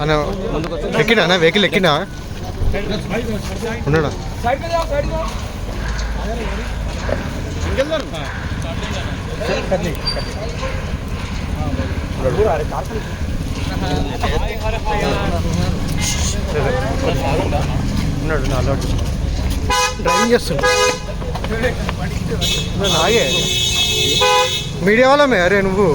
అన్న ఎక్కినా అన్న వెహికల్ ఎక్కినా? ఉండడా సైడ్ మీద డ్రైవింగ్ నాగే. మీడియా వాళ్ళమే అరే నువ్వు.